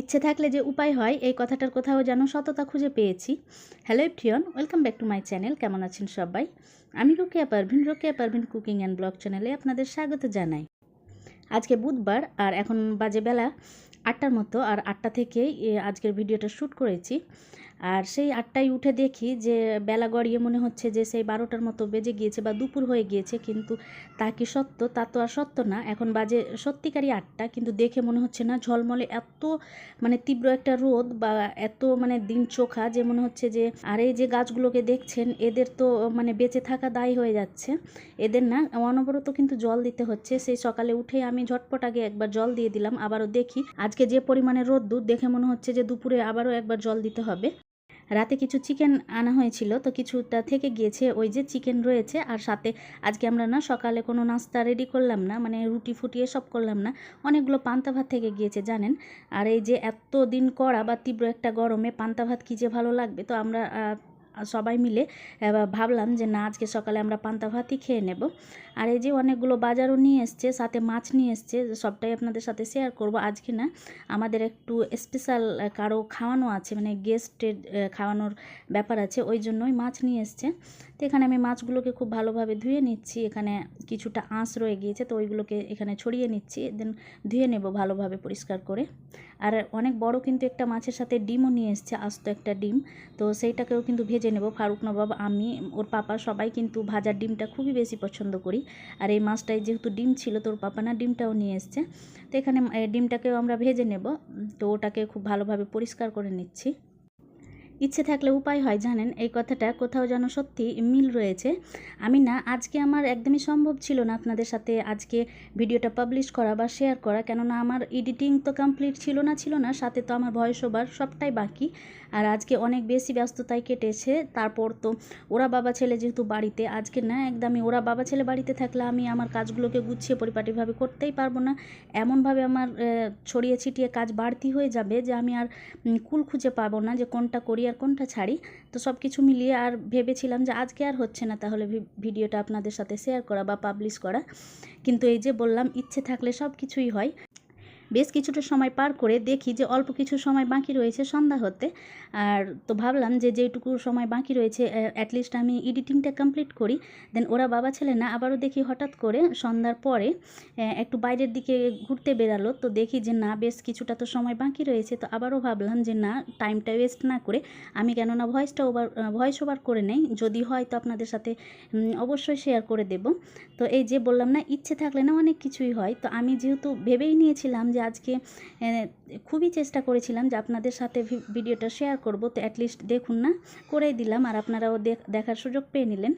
ইচ্ছে থাকলে যে উপায় হয়, এই কথাটার কোথাও যেন সততা খুঁজে পেয়েছি। Hello ফিয়ন welcome back to my channel কেমন আছেন সবাই? আমি Rokeya Parvin Rokeya Parvin cooking and blog চ্যানেলে আপনাদের স্বাগত জানাই। আজকে বুধবার আর এখন বাজে বেলা আটটার মতো, আর আটটা থেকেই আজকের ভিডিওটা শ্যুট করেছি। আর সেই আটটায় উঠে দেখি যে বেলা গড়িয়ে মনে হচ্ছে যে সেই বারোটার মতো বেজে গিয়েছে বা দুপুর হয়ে গিয়েছে, কিন্তু তা কি সত্য? তা তো আর সত্য না। এখন বাজে সত্যিকারই আটটা, কিন্তু দেখে মনে হচ্ছে না ঝলমলে এত মানে তীব্র একটা রোদ বা এত মানে দিন চোখা যে মনে হচ্ছে যে, আর এই যে গাছগুলোকে দেখছেন, এদের তো মানে বেঁচে থাকা দায়ী হয়ে যাচ্ছে। এদের না, অনবরত কিন্তু জল দিতে হচ্ছে। সেই সকালে উঠে আমি ঝটপট আগে একবার জল দিয়ে দিলাম, আবারও দেখি। আজকে যে পরিমাণে রোদ্দুর, দেখে মনে হচ্ছে যে দুপুরে আবারও একবার জল দিতে হবে। রাতে কিছু চিকেন আনা হয়েছিল, তো কিছুটা থেকে গিয়েছে ওই যে চিকেন রয়েছে, আর সাথে আজকে আমরা না সকালে কোনো নাস্তা রেডি করলাম না মানে রুটি ফুটি সব করলাম না, অনেকগুলো পান্তা ভাত থেকে গিয়েছে, জানেন? আর এই যে এত দিন করা বা তীব্র একটা গরমে পান্তা ভাত কী যে ভালো লাগবে, তো আমরা সবাই মিলে ভাবলাম যে না, আজকে সকালে আমরা পান্তা ভাতই খেয়ে নেব। আর এই যে অনেকগুলো বাজারও নিয়ে এসছে, সাথে মাছ নিয়ে এসছে, সবটাই আপনাদের সাথে শেয়ার করব। আজকে না, আমাদের একটু স্পেশাল কারও খাওয়ানো আছে মানে গেস্টের খাওয়ানোর ব্যাপার আছে, ওই জন্যই মাছ নিয়ে এসছে। তো এখানে আমি মাছগুলোকে খুব ভালোভাবে ধুয়ে নিচ্ছি, এখানে কিছুটা আঁশ রয়ে গিয়েছে, তো ওইগুলোকে এখানে ছড়িয়ে নিচ্ছি, দেন ধুয়ে নেব ভালোভাবে পরিষ্কার করে। আর অনেক বড় কিন্তু একটা মাছের সাথে ডিমও নিয়ে এসছে, আস্ত একটা ডিম, তো সেইটাকেও কিন্তু ভেজে নেব। ফারুক নবাব, আমি, ওর পাপা সবাই কিন্তু ভাজার ডিমটা খুবই বেশি পছন্দ করি। আর এই মাছটায় যেহেতু ডিম ছিল, তোর পাপা না, ডিমটাও নিয়ে এসছে। তো এখানে ডিমটাকেও আমরা ভেজে নেব। তো ওটাকে খুব ভালোভাবে পরিষ্কার করে নিচ্ছি। ইচ্ছে থাকলে উপায় হয়, জানেন? এই কথাটা কোথাও যেন সত্যি মিল রয়েছে। আমি না আজকে আমার একদমই সম্ভব ছিল না আপনাদের সাথে আজকে ভিডিওটা পাবলিশ করা বা শেয়ার করা, কেননা আমার এডিটিং তো কমপ্লিট ছিল না ছিল না, সাথে তো আমার ভয়েস ওভার সবটাই বাকি। আর আজকে অনেক বেশি ব্যস্ততায় কেটেছে, তারপর তো ওরা বাবা ছেলে যেহেতু বাড়িতে, আজকে না একদমই ওরা বাবা ছেলে বাড়িতে থাকলে আমি আমার কাজগুলোকে গুছিয়ে পরিপাটিভাবে করতেই পারব না। এমনভাবে আমার ছড়িয়ে ছিটিয়ে কাজ বাড়তি হয়ে যাবে যে আমি আর কুল খুঁজে পাবো না যে কোনটা করি কোনটা ছাড়ি? তো সব কিছু মিলিয়ে আর ভেবেছিলাম যে আজকে আর হচ্ছে না, তাহলে ভিডিওটা আপনাদের সাথে শেয়ার করা বা পাবলিশ করা। কিন্তু এই যে বললাম, ইচ্ছে থাকলে সব কিছুই হয়। বেশ কিছুটা সময় পার করে দেখি যে অল্প কিছু সময় বাকি রয়েছে সন্ধ্যা হতে। আর তো ভাবলাম যে যেটুকু সময় বাকি রয়েছে অ্যাটলিস্ট আমি এডিটিংটা কমপ্লিট করি। দেন ওরা বাবা ছেলে না, আবারও দেখি হঠাৎ করে সন্ধ্যার পরে একটু বাইরের দিকে ঘুরতে বেরালো। তো দেখি যে না, বেশ কিছুটা তো সময় বাকি রয়েছে। তো আবারও ভাবলাম যে না টাইমটা ওয়েস্ট না করে, আমি কেননা ভয়েসটা ওভার ভয়েস ওভার করে নেই। যদি হয় তো আপনাদের সাথে অবশ্যই শেয়ার করে দেব। তো এই যে বললাম না, ইচ্ছে থাকলে না অনেক কিছুই হয়। তো আমি যেহেতু ভেবেই নিয়েছিলাম যে আজকে খুবই চেষ্টা করেছিলাম যে আপনাদের সাথে ভিডিওটা শেয়ার করব। তো অ্যাটলিস্ট দেখুন না, করেই দিলাম আর আপনারাও দেখ- দেখার সুযোগ পেয়ে নিলেন।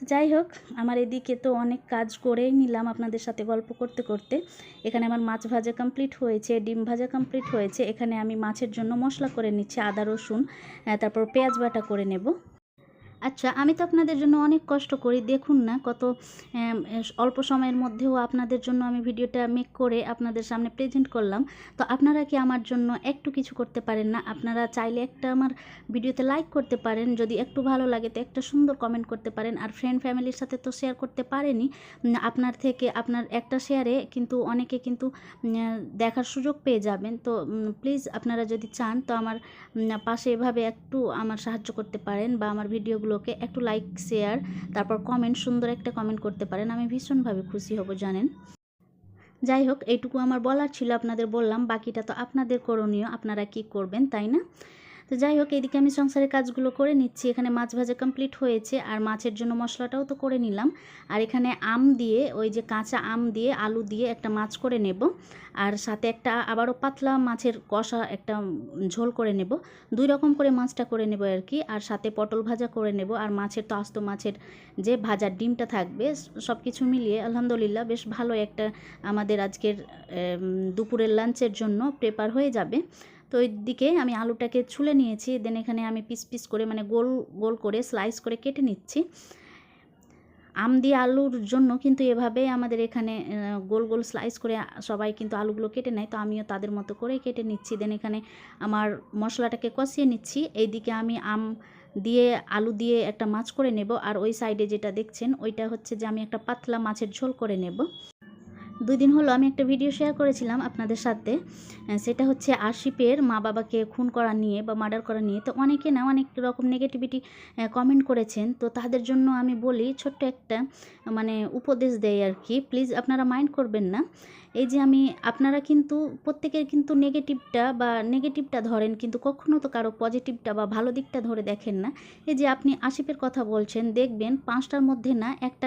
তো যাই হোক, আমার এদিকে তো অনেক কাজ করেই নিলাম আপনাদের সাথে গল্প করতে করতে। এখানে আমার মাছ ভাজা কমপ্লিট হয়েছে, ডিম ভাজা কমপ্লিট হয়েছে। এখানে আমি মাছের জন্য মশলা করে নিচ্ছি, আদা রসুন তারপর পেঁয়াজ বাটা করে নেব। আচ্ছা আমি তো আপনাদের জন্য অনেক কষ্ট করি, দেখুন না কত অল্প সময়ের মধ্যেও আপনাদের জন্য আমি ভিডিওটা মেক করে আপনাদের সামনে প্রেজেন্ট করলাম। তো আপনারা কি আমার জন্য একটু কিছু করতে পারেন না? আপনারা চাইলে একটা আমার ভিডিওতে লাইক করতে পারেন, যদি একটু ভালো লাগে তো একটা সুন্দর কমেন্ট করতে পারেন। আর ফ্রেন্ড ফ্যামিলির সাথে তো শেয়ার করতে পারেনি আপনার থেকে আপনার একটা শেয়ারে কিন্তু অনেকে কিন্তু দেখার সুযোগ পেয়ে যাবেন। তো প্লিজ আপনারা যদি চান তো আমার পাশে এভাবে একটু আমার সাহায্য করতে পারেন বা আমার ভিডিওগুলোকে একটু লাইক শেয়ার তারপর কমেন্ট সুন্দর একটা কমেন্ট করতে পারেন। আমি ভীষণভাবে খুশি হব, জানেন। যাই হোক, এইটুকু আমার বলার ছিল, আপনাদের বললাম। বাকিটা তো আপনাদের করণীয়, আপনারা কি করবেন, তাই না? তো যাই হোক, এদিকে আমি সংসারের কাজগুলো করে নিচ্ছি। এখানে মাছ ভাজা কমপ্লিট হয়েছে আর মাছের জন্য মশলাটাও তো করে নিলাম। আর এখানে আম দিয়ে, ওই যে কাঁচা আম দিয়ে, আলু দিয়ে একটা মাছ করে নেব। আর সাথে একটা আবারও পাতলা মাছের কষা একটা ঝোল করে নেব। দুই রকম করে মাছটা করে নেব আর কি। আর সাথে পটল ভাজা করে নেব। আর মাছের তো আস্ত মাছের যে ভাজার ডিমটা থাকবে সব কিছু মিলিয়ে আলহামদুলিল্লাহ বেশ ভালো একটা আমাদের আজকের দুপুরের লাঞ্চের জন্য প্রেপার হয়ে যাবে। তো ওই দিকে আমি আলুটাকে ছুলে নিয়েছি দেন এখানে আমি পিস পিস করে মানে গোল গোল করে স্লাইস করে কেটে নিচ্ছি। আম দিয়ে আলুর জন্য কিন্তু এভাবেই আমাদের এখানে গোল গোল স্লাইস করে সবাই কিন্তু আলুগুলো কেটে নেয়, তো আমিও তাদের মতো করেই কেটে নিচ্ছি। দেন এখানে আমার মশলাটাকে কষিয়ে নিচ্ছি। এইদিকে আমি আম দিয়ে, আলু দিয়ে একটা মাছ করে নেব। আর ওই সাইডে যেটা দেখছেন, ওইটা হচ্ছে যে আমি একটা পাতলা মাছের ঝোল করে নেব। দুই দিন হলো আমি একটা ভিডিও শেয়ার করেছিলাম আপনাদের সাথে। সেটা হচ্ছে আশিপের মা বাবাকে খুন করা নিয়ে বা মার্ডার করা নিয়ে। তো অনেকে না অনেক রকম নেগেটিভিটি কমেন্ট করেছেন। তো তাদের জন্য আমি বলি ছোট্ট একটা মানে উপদেশ দেয় আর কি। প্লিজ আপনারা মাইন্ড করবেন না। এই যে আমি, আপনারা কিন্তু প্রত্যেকের কিন্তু নেগেটিভটা বা নেগেটিভটা ধরেন, কিন্তু কখনও তো কারও পজিটিভটা বা ভালো দিকটা ধরে দেখেন না। এই যে আপনি আশিপের কথা বলছেন, দেখবেন পাঁচটার মধ্যে না একটা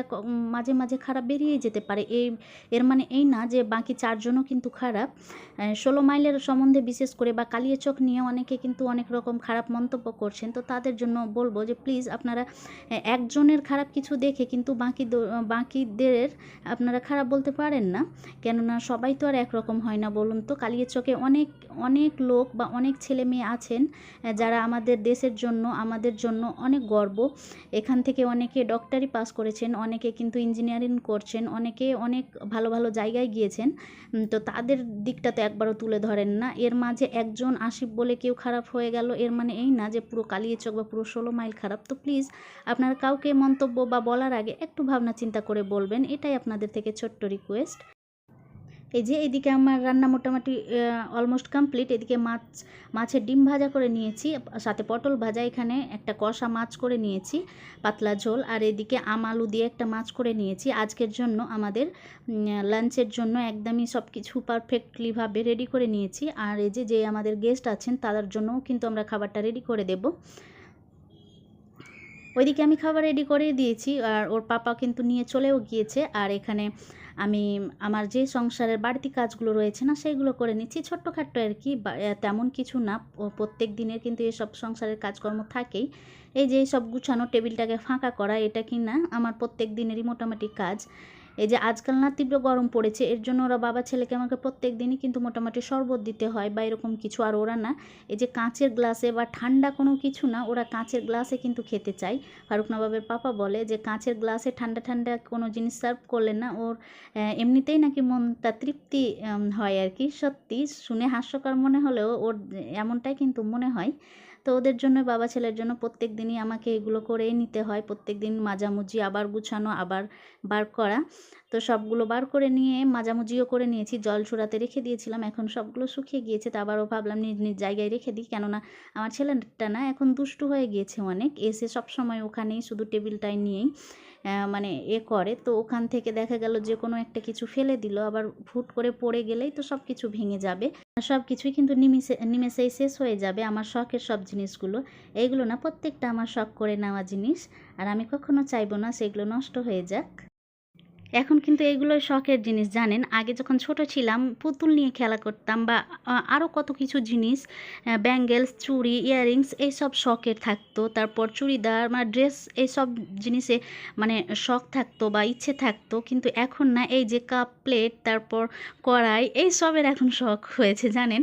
মাঝে মাঝে খারাপ বেরিয়ে যেতে পারে। এই, এর মানে এই না যে বাকি চারজনও কিন্তু খারাপ। ষোলো মাইলের সম্বন্ধে বিশেষ করে বা কালিয়াচক নিয়ে অনেকে কিন্তু অনেক রকম খারাপ মন্তব্য করছেন। তো তাদের জন্য বলব যে প্লিজ আপনারা একজনের খারাপ কিছু দেখে কিন্তু বাকি বাকিদের আপনারা খারাপ বলতে পারেন না। কেননা সবাই তো আর একরকম হয় না, বলুন তো। কালিয়াচকে অনেক অনেক লোক বা অনেক ছেলে মেয়ে আছেন যারা আমাদের দেশের জন্য, আমাদের জন্য অনেক গর্ব। এখান থেকে অনেকে ডক্টরি পাস করেছেন, অনেকে কিন্তু ইঞ্জিনিয়ারিং করছেন, অনেকে অনেক ভালো ভালো জায়গায় গিয়েছেন। তো তাদের দিকটা তো একবারও তুলে ধরেন না। এর মাঝে একজন আসিফ বলে কেউ খারাপ হয়ে গেল, এর মানে এই না যে পুরো কালিয়াচক বা পুরো ষোলো মাইল খারাপ। তো প্লিজ আপনারা কাউকে মন্তব্য বা বলার আগে একটু ভাবনা চিন্তা করে বলবেন, এটাই আপনাদের থেকে ছোট্ট রিকোয়েস্ট এই যে এদিকে আমার রান্না মোটামুটি অলমোস্ট কমপ্লিট এদিকে মাছ, মাছের ডিম ভাজা করে নিয়েছি, সাথে পটল ভাজা এখানে, একটা কষা মাছ করে নিয়েছি, পাতলা ঝোল, আর এদিকে আম আলু দিয়ে একটা মাছ করে নিয়েছি, আজকের জন্য আমাদের লাঞ্চের জন্য একদমই সব কিছু পারফেক্টলিভাবে রেডি করে নিয়েছি, আর এই যে যে আমাদের গেস্ট আছেন, তাদের জন্যও কিন্তু আমরা খাবারটা রেডি করে দেব। ওইদিকে আমি খাবার রেডি করে দিয়েছি, আর ওর পাপা কিন্তু নিয়ে চলেও গিয়েছে, আর এখানে আমি আমার যে সংসারের বাড়তি কাজগুলো রয়েছে না, সেইগুলো করে নিচ্ছি। ছোট্টখাট্ট আর কি তেমন কিছু না। প্রত্যেক দিনের কিন্তু এসব সংসারের কাজকর্ম থাকেই। এই যে সব গুছানো টেবিলটাকে ফাঁকা করা, এটা কি না, আমার প্রত্যেক দিনেরই মোটামুটি কাজ। এই যে আজকাল না তীব্র গরম পড়েছে, এর জন্য ওরা বাবা ছেলেকে আমাকে প্রত্যেক দিনই কিন্তু মোটামুটি শরবত দিতে হয় বা এরকম কিছু। আর ওরা না, এই যে কাঁচের গ্লাসে বা ঠান্ডা কোনো কিছু না, ওরা কাঁচের গ্লাসে কিন্তু খেতে চায়। ফারুক নবাবের পাপা বলে যে, কাঁচের গ্লাসে ঠান্ডা ঠান্ডা কোনো জিনিস সার্ভ করলে না ওর এমনিতেই নাকি মনটা তৃপ্তি হয় আর কি। সত্যি, শুনে হাস্যকর মনে হলেও ওর, এমনটাই কিন্তু মনে হয়। তো ওদের জন্য, বাবা ছেলের জন্য প্রত্যেক দিনই আমাকে এগুলো করেই নিতে হয়। প্রত্যেক দিন মাজামুজি আবার গুছানো, আবার বার করা। তো সবগুলো বার করে নিয়ে মাজামুজিও করে নিয়েছি। জল ছুড়াতে রেখে দিয়েছিলাম। এখন সবগুলো শুকিয়ে গিয়েছে। তা আবারও ভাবলাম নিজ নিজ জায়গায় রেখে দিই। কেননা আমার ছেলেটা না এখন দুষ্টু হয়ে গিয়েছে অনেক। এসে সব সময় ওখানেই শুধু টেবিলটাই নিয়েই। মানে এ করে। তো ওখান থেকে দেখা গেল যে কোনো একটা কিছু ফেলে দিল। আবার ফুট করে পড়ে গেলেই তো সব কিছু ভেঙে যাবে। সব কিছুই কিন্তু নিমেষে নিমেষেই শেষ হয়ে যাবে আমার শখের সব জিনিসগুলো। এইগুলো না, প্রত্যেকটা আমার শখ করে নেওয়া জিনিস। আর আমি কখনো চাইব না সেগুলো নষ্ট হয়ে যাক। এখন কিন্তু এগুলোই শখের জিনিস, জানেন? আগে যখন ছোট ছিলাম, পুতুল নিয়ে খেলা করতাম বা আরও কত কিছু জিনিস ব্যাঙ্গেলস, চুড়ি, ইয়াররিংস এইসব শখের থাকতো। তারপর চুড়িদার মানে ড্রেস এইসব জিনিসে মানে শখ থাকতো বা ইচ্ছে থাকতো। কিন্তু এখন না, এই যে কাপ, প্লেট, তারপর কড়াই এই সবের এখন শখ হয়েছে, জানেন?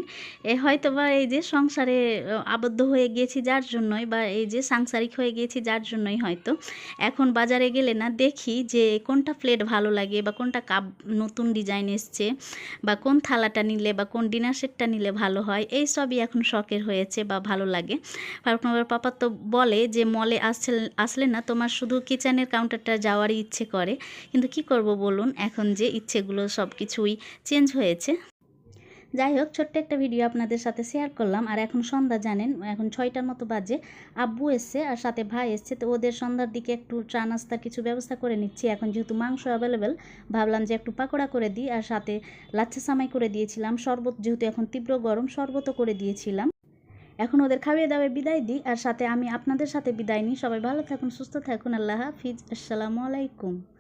এ হয়তো বা এই যে সংসারে আবদ্ধ হয়ে গিয়েছি যার জন্যই বা এই যে সাংসারিক হয়ে গিয়েছি যার জন্যই হয়তো। এখন বাজারে গেলে না, দেখি যে কোনটা প্লেট লাগে বা কোনটা কাপ নতুন ডিজাইন এসছে বা কোন থালাটা নিলে বা কোন ডিনার সেটটা নিলে ভালো হয়, এই সবই এখন শখের হয়েছে বা ভালো লাগে। আপনার পাপা তো বলে যে, মলে আসছে, আসলে না, তোমার শুধু কিচেনের কাউন্টারটা যাওয়ারই ইচ্ছে করে। কিন্তু কি করব বলুন, এখন যে ইচ্ছেগুলো সব কিছুই চেঞ্জ হয়েছে। যাই হোক ছোট্ট একটা ভিডিও আপনাদের সাথে শেয়ার করলাম। আর এখন সন্ধ্যা, জানেন, এখন ছয়টার মতো বাজে। আব্বু এসছে আর সাথে ভাই এসছে, তো ওদের সন্ধ্যার দিকে একটু চা নাস্তার কিছু ব্যবস্থা করে নিচ্ছি। এখন যেহেতু মাংস অ্যাভেলেবেল ভাবলাম যে একটু পাকোড়া করে দিই আর সাথে লাচ্ছা সামাই করে দিয়েছিলাম। শরবত, যেহেতু এখন তীব্র গরম, শরবতও করে দিয়েছিলাম। এখন ওদের খাইয়ে দাওয়ায় বিদায় দিই আর সাথে আমি আপনাদের সাথে বিদায় নিই। সবাই ভালো থাকুন, সুস্থ থাকুন। আল্লাহ হাফিজ। আসসালামু আলাইকুম।